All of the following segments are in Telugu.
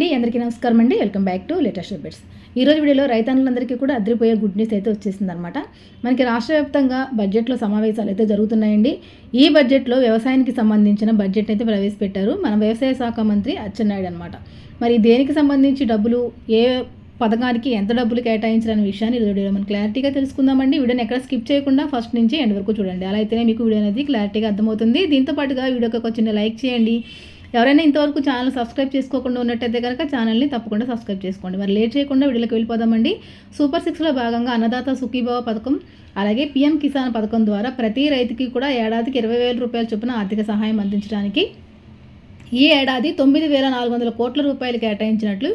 అండి అందరికీ నమస్కారం అండి. Welcome back to latest updates. ఈ రోజు వీడియోలో రైతాంగులందరికీ కూడా అదిరిపోయే గుడ్ న్యూస్ అయితే వచ్చేసింది అనమాట మనకి రాష్ట్ర వ్యాప్తంగా బడ్జెట్లో సమావేశాలు అయితే జరుగుతున్నాయండి. ఈ బడ్జెట్లో వ్యవసాయానికి సంబంధించిన బడ్జెట్ అయితే ప్రవేశపెట్టారు. మన వ్యవసాయ శాఖ మంత్రి అచ్చెన్నాయుడు అనమాట మరి దేనికి సంబంధించి డబ్బులు ఏ పథకానికి ఎంత డబ్బులు కేటాయించారనే విషయాన్ని ఈ వీడియోలో మనం క్లారిటీగా తెలుసుకుందామండి. వీడియోని ఎక్కడ స్కిప్ చేయకుండా ఫస్ట్ నుంచి ఎండ్ వరకు చూడండి. అలా అయితేనే మీకు వీడియో అనేది క్లారిటీగా అర్థమవుతుంది. దీంతో పాటుగా వీడియోకి ఒక చిన్న లైక్ చేయండి. ఎవరైనా ఇంతవరకు ఛానల్ సబ్స్క్రైబ్ చేసుకోకుండా ఉన్నట్టయితే కనుక ఛానల్ని తప్పకుండా సబ్స్క్రైబ్ చేసుకోండి. మరి లేట్ చేయకుండా వీడియోకి వెళ్ళిపోదామండి. సూపర్ సిక్స్లో భాగంగా అన్నదాత సుఖీభావ పథకం అలాగే పీఎం కిసాన్ పథకం ద్వారా ప్రతి రైతుకి కూడా ఏడాదికి ఇరవై వేల రూపాయల చొప్పున ఆర్థిక సహాయం అందించడానికి ఈ ఏడాది తొమ్మిది వేల నాలుగు వందల కోట్ల రూపాయలు కేటాయించినట్లు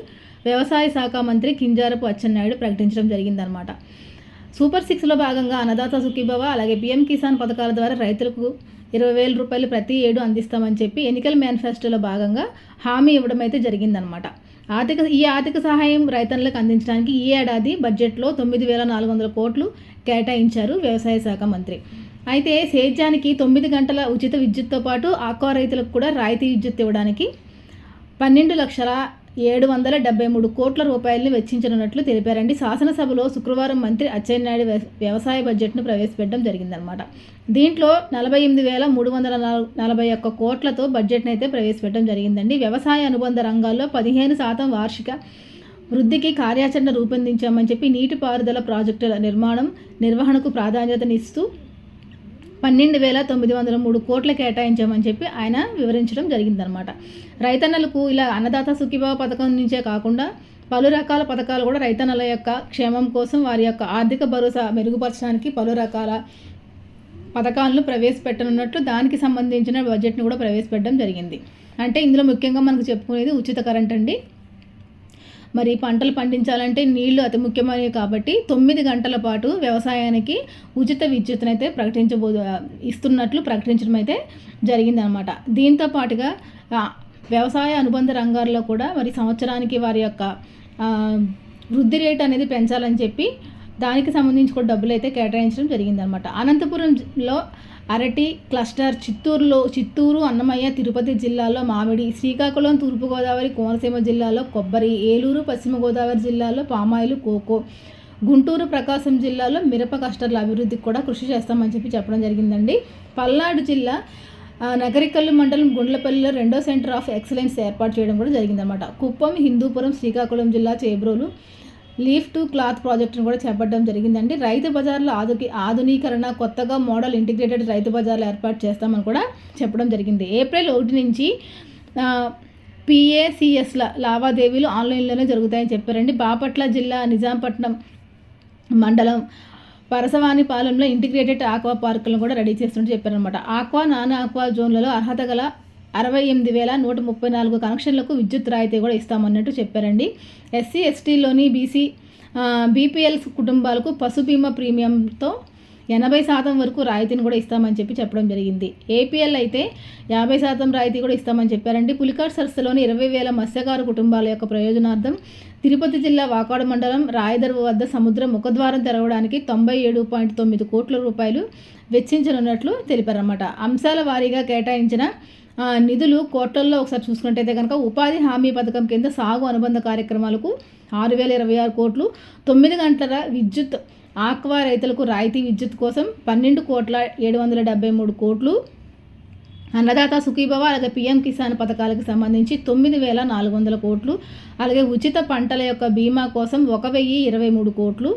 వ్యవసాయ శాఖ మంత్రి కింజారపు అచ్చెన్నాయుడు ప్రకటించడం జరిగిందనమాట సూపర్ సిక్స్లో భాగంగా అన్నదాత సుఖీభవ అలాగే పీఎం కిసాన్ పథకాల ద్వారా రైతులకు ఇరవై వేల రూపాయలు ప్రతి ఏడు అందిస్తామని చెప్పి ఎన్నికల మేనిఫెస్టోలో భాగంగా హామీ ఇవ్వడం అయితే జరిగిందనమాట ఆర్థిక ఈ ఆర్థిక సహాయం రైతన్నులకు అందించడానికి ఈ ఏడాది బడ్జెట్లో తొమ్మిది వేల నాలుగు వందల కోట్లు కేటాయించారు వ్యవసాయ శాఖ మంత్రి. అయితే సేద్యానికి తొమ్మిది గంటల ఉచిత విద్యుత్తో పాటు ఆక్వా రైతులకు కూడా రాయితీ విద్యుత్ ఇవ్వడానికి పన్నెండు లక్షల ఏడు వందల డెబ్బై మూడు కోట్ల రూపాయలని వెచ్చించనున్నట్లు తెలిపారండి. శాసనసభలో శుక్రవారం మంత్రి అచ్చెన్నాయుడు వ్యవసాయ బడ్జెట్ను ప్రవేశపెట్టడం జరిగిందనమాట దీంట్లో నలభై ఎనిమిది వేల మూడు వందల నలభై ఒక్క కోట్లతో బడ్జెట్ను అయితే ప్రవేశపెట్టడం జరిగిందండి. వ్యవసాయ అనుబంధ రంగాల్లో పదిహేను శాతం వార్షిక వృద్ధికి కార్యాచరణ రూపొందించామని చెప్పి నీటిపారుదల ప్రాజెక్టుల నిర్మాణం నిర్వహణకు ప్రాధాన్యతనిస్తూ పన్నెండు వేల తొమ్మిది వందల మూడు కోట్ల కేటాయించామని చెప్పి ఆయన వివరించడం జరిగిందనమాట రైతన్నలకు ఇలా అన్నదాత సుఖీభావ పథకం నుంచే కాకుండా పలు రకాల పథకాలు కూడా రైతన్నల యొక్క క్షేమం కోసం వారి యొక్క ఆర్థిక భరోసా మెరుగుపరచడానికి పలు రకాల పథకాలను ప్రవేశపెట్టనున్నట్లు దానికి సంబంధించిన బడ్జెట్ను కూడా ప్రవేశపెట్టడం జరిగింది. అంటే ఇందులో ముఖ్యంగా మనకు చెప్పుకునేది ఉచిత కరెంట్ అండి మరి పంటలు పండించాలంటే నీళ్ళు అతి ముఖ్యమైనవి కాబట్టి తొమ్మిది గంటల పాటు వ్యవసాయానికి ఉచిత విద్యుత్తును అయితే ప్రకటించబో ఇస్తున్నట్లు ప్రకటించడం అయితే జరిగిందనమాట. దీంతో పాటుగా వ్యవసాయ అనుబంధ రంగాల్లో కూడా మరి సంవత్సరానికి వారి యొక్క వృద్ధి రేట్ అనేది పెంచాలని చెప్పి దానికి సంబంధించి కూడా డబ్బులు అయితే కేటాయించడం జరిగిందనమాట. అనంతపురంలో అరటి క్లస్టర్ చిత్తూరులో చిత్తూరు అన్నమయ్య తిరుపతి జిల్లాలో మామిడి శ్రీకాకుళం తూర్పుగోదావరి కోనసీమ జిల్లాలో కొబ్బరి ఏలూరు పశ్చిమ గోదావరి జిల్లాలో పామాయిలు కోకో గుంటూరు ప్రకాశం జిల్లాలో మిరప కస్టర్ల అభివృద్ధికి కూడా కృషి చేస్తామని చెప్పి చెప్పడం జరిగిందండి. పల్నాడు జిల్లా నగరికల్లు మండలం గుండ్లపల్లిలో రెండో సెంటర్ ఆఫ్ ఎక్సలెన్స్ ఏర్పాటు చేయడం కూడా జరిగిందన్నమాట. కుప్పం హిందూపురం శ్రీకాకుళం జిల్లా చేబ్రోలు లీఫ్ టు క్లాత్ ప్రాజెక్టును కూడా చేపట్టడం జరిగిందండి. రైతు బజార్ల ఆధుకి ఆధునీకరణ కొత్తగా మోడల్ ఇంటిగ్రేటెడ్ రైతు బజార్లు ఏర్పాటు చేస్తామని కూడా చెప్పడం జరిగింది. ఏప్రిల్ ఒకటి నుంచి పిఏసిఎస్ల లావాదేవీలు ఆన్లైన్లోనే జరుగుతాయని చెప్పారండి. బాపట్ల జిల్లా నిజాంపట్నం మండలం పరసవాణిపాలెంలో ఇంటిగ్రేటెడ్ ఆక్వా పార్కులను కూడా రెడీ చేస్తున్నట్టు చెప్పారనమాట ఆక్వా నాన్ ఆక్వా జోన్లలో అర్హత గల అరవై ఎనిమిది వేల నూట ముప్పై నాలుగు కనెక్షన్లకు విద్యుత్ రాయితీ కూడా ఇస్తామన్నట్టు చెప్పారండి. ఎస్సీ ఎస్టీలోని బీసీ బీపీఎల్ కుటుంబాలకు పశు బీమా ప్రీమియంతో ఎనభై శాతం వరకు రాయితీని కూడా ఇస్తామని చెప్పి చెప్పడం జరిగింది. ఏపీఎల్ అయితే యాభై శాతం రాయితీ కూడా ఇస్తామని చెప్పారండి. పులికాట్ సరస్సులోని ఇరవై వేల మత్స్యకారు కుటుంబాల యొక్క ప్రయోజనార్థం తిరుపతి జిల్లా వాకాడు మండలం రాయదర్వు వద్ద సముద్ర ముఖద్వారం తెరవడానికి తొంభై ఏడు పాయింట్ తొమ్మిది కోట్ల రూపాయలు వెచ్చించనున్నట్లు తెలిపారన్నమాట. అంశాల వారీగా కేటాయించిన నిధులు కోట్లల్లో ఒకసారి చూసుకున్నట్టయితే కనుక ఉపాధి హామీ పథకం కింద సాగు అనుబంధ కార్యక్రమాలకు ఆరు వేల ఇరవై ఆరు కోట్లు తొమ్మిది గంటల విద్యుత్ ఆక్వా రైతులకు రాయితీ విద్యుత్ కోసం పన్నెండు కోట్ల ఏడు వందల డెబ్బై మూడు కోట్లు అన్నదాత సుఖీభవ అలాగే పిఎం కిసాన్ పథకాలకు సంబంధించి తొమ్మిది వేల నాలుగు వందల కోట్లు అలాగే ఉచిత పంటల యొక్క బీమా కోసం ఒక వెయ్యి ఇరవై మూడు కోట్లు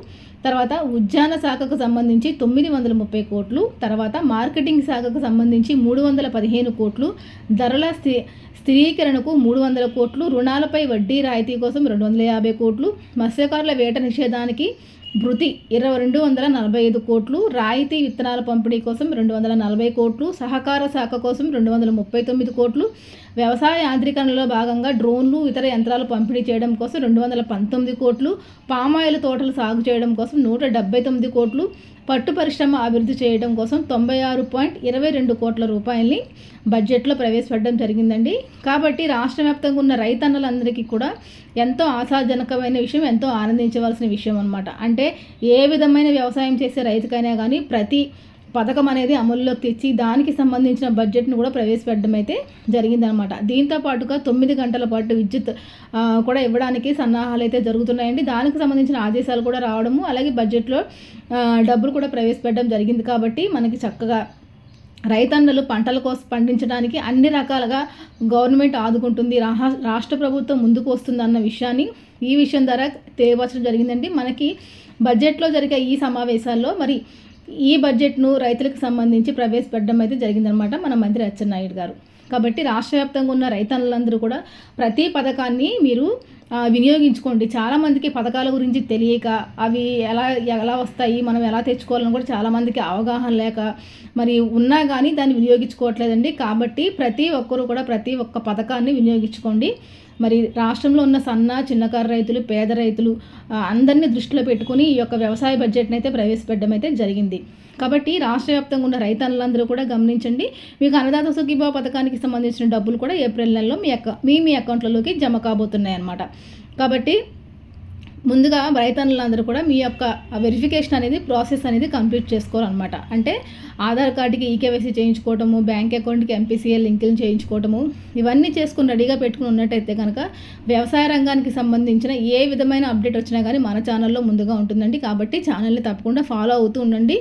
తర్వాత ఉద్యాన శాఖకు సంబంధించి తొమ్మిది వందల ముప్పై కోట్లు తర్వాత మార్కెటింగ్ శాఖకు సంబంధించి మూడు వందల పదిహేను కోట్లు ధరల స్థి స్థిరీకరణకు మూడు వందల కోట్లు రుణాలపై వడ్డీ రాయితీ కోసం రెండు వందల యాభై కోట్లు మత్స్యకారుల వేట నిషేధానికి భృతి ఇరవై రెండు వందల నలభై ఐదు కోట్లు. రాయితీ విత్తనాల పంపిణీ కోసం రెండు వందల నలభై కోట్లు. సహకార శాఖ కోసం రెండు వందల ముప్పై తొమ్మిది కోట్లు. వ్యవసాయ యాంత్రీకరణలో భాగంగా డ్రోన్లు ఇతర యంత్రాలు పంపిణీ చేయడం కోసం రెండు వందల పంతొమ్మిది కోట్లు పామాయిల్ తోటలు సాగు చేయడం కోసం నూట డెబ్బై తొమ్మిది కోట్లు పట్టు పరిశ్రమ అభివృద్ధి చేయడం కోసం తొంభై ఆరు పాయింట్ ఇరవై రెండు కోట్ల రూపాయల్ని బడ్జెట్లో ప్రవేశపెట్టడం జరిగిందండి. కాబట్టి రాష్ట్ర వ్యాప్తంగా ఉన్న రైతన్నలందరికీ కూడా ఎంతో ఆశాజనకమైన విషయం ఎంతో ఆనందించవలసిన విషయం అనమాట అంటే ఏ విధమైన వ్యవసాయం చేసే రైతుకైనా కానీ ప్రతి పథకం అనేది అమల్లోకి తెచ్చి దానికి సంబంధించిన బడ్జెట్ను కూడా ప్రవేశపెట్టడం అయితే జరిగిందనమాట దీంతో పాటుగా తొమ్మిది గంటల పాటు విద్యుత్ కూడా ఇవ్వడానికి సన్నాహాలు అయితే జరుగుతున్నాయండి. దానికి సంబంధించిన ఆదేశాలు కూడా రావడము అలాగే బడ్జెట్లో డబ్బులు కూడా ప్రవేశపెట్టడం జరిగింది కాబట్టి మనకి చక్కగా రైతన్నలు పంటల కోసం పండించడానికి అన్ని రకాలుగా గవర్నమెంట్ ఆదుకుంటుంది. రాష్ట్ర ప్రభుత్వం ముందుకు వస్తుంది అన్న విషయాన్ని ఈ విషయం ద్వారా తెలియపరచడం జరిగిందండి. మనకి బడ్జెట్లో జరిగే ఈ సమావేశాల్లో మరి ఈ బడ్జెట్ను రైతులకు సంబంధించి ప్రవేశపెట్టడం అయితే జరిగిందనమాట మన మంత్రి అచ్చెన్నాయుడు గారు. కాబట్టి రాష్ట్ర వ్యాప్తంగా ఉన్న రైతన్నులందరూ కూడా ప్రతి పథకాన్ని మీరు వినియోగించుకోండి. చాలామందికి పథకాల గురించి తెలియక అవి ఎలా ఎలా వస్తాయి మనం ఎలా తెచ్చుకోవాలని కూడా చాలామందికి అవగాహన లేక మరి ఉన్నా కానీ దాన్ని వినియోగించుకోవట్లేదండి. కాబట్టి ప్రతి ఒక్కరూ కూడా ప్రతి ఒక్క పథకాన్ని వినియోగించుకోండి. మరి రాష్ట్రంలో ఉన్న సన్న చిన్నకారు రైతులు పేద రైతులు అందరినీ దృష్టిలో పెట్టుకుని ఈ యొక్క వ్యవసాయ బడ్జెట్ని అయితే ప్రవేశపెట్టడం అయితే జరిగింది. కాబట్టి రాష్ట్ర వ్యాప్తంగా ఉన్న రైతన్నులందరూ కూడా గమనించండి. మీకు అన్నదాత సుఖీభావ పథకానికి సంబంధించిన డబ్బులు కూడా ఏప్రిల్ నెలలో మీ అక్క మీ మీ అకౌంట్లలోకి జమ కాబోతున్నాయి అన్నమాట కాబట్టి ముందుగా రైతన్నులందరూ కూడా మీ యొక్క వెరిఫికేషన్ అనేది ప్రాసెస్ అనేది కంప్లీట్ చేసుకోవాలన్నమాట. అంటే ఆధార్ కార్డుకి ఈకేవైసీ చేయించుకోవటము బ్యాంక్ అకౌంట్కి ఎంపీసీఎల్ లింకులు చేయించుకోవటము ఇవన్నీ చేసుకుని రెడీగా పెట్టుకుని ఉన్నట్టయితే కనుక వ్యవసాయ రంగానికి సంబంధించిన ఏ విధమైన అప్డేట్ వచ్చినా కానీ మన ఛానల్లో ముందుగా ఉంటుందండి. కాబట్టి ఛానల్ని తప్పకుండా ఫాలో అవుతూ ఉండండి.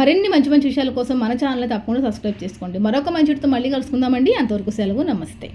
మరిన్ని మంచి మంచి విషయాల కోసం మన ఛానల్ని తప్పకుండా సబ్స్క్రైబ్ చేసుకోండి. మరొక మంచితో మళ్ళీ కలుసుకుందామండి. అంతవరకు సెలవు నమస్తే.